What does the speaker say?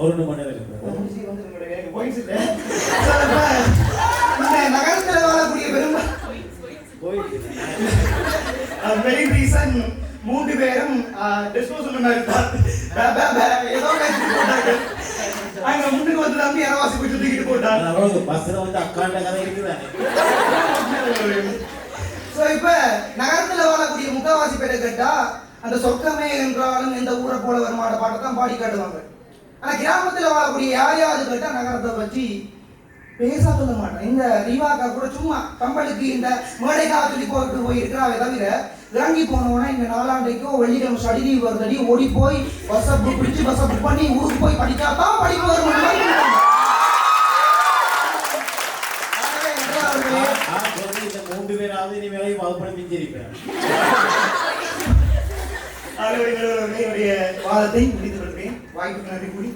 ஒரு மணி நேரம் நகரத்துல வாழக்கூடிய மெயின் ரீசன் மூன்று பேரும் டிஸ்போசல் அங்க முன்னுக்கு வந்து தம்பி அரவாசி போய் தூக்கிட்டு போட்டாங்க அவ்வளவு பஸ்ல வந்து அக்காண்ட கதை இருக்குதானே? ஸோ இப்போ நகரத்துல வாழக்கூடிய முக்காவாசி பேரை கேட்டா அந்த சொர்க்கமே என்றாலும் எந்த ஊரை போல வருமான பாட்டை தான் பாடி காட்டுவாங்க. ஆனா கிராமத்துல வாழக்கூடிய யாரையாவது கேட்டா நகரத்தை பற்றி பேச சொல்ல மாட்டேன். இந்த ரீவாக்கா கூட சும்மா கம்பளுக்கு இந்த மேடை காலத்துலி போயிட்டு போயிருக்கிறாவே தவிர இறங்கி போனோன்னா இந்த நாலாண்டைக்கோ வெள்ளிக்கிழமை லீவ் வருதடி ஓடி போய் பஸ்ஸை பிடிச்சி பஸ்ஸை புக் பண்ணி ஊருக்கு போய் படிச்சா தான் படிப்பு வரும். மூன்று பேராவது இனி வேலை வகுப்பட மிஞ்சிருப்பேன் என்னுடைய வாதத்தை முடித்து hay otra recurrir,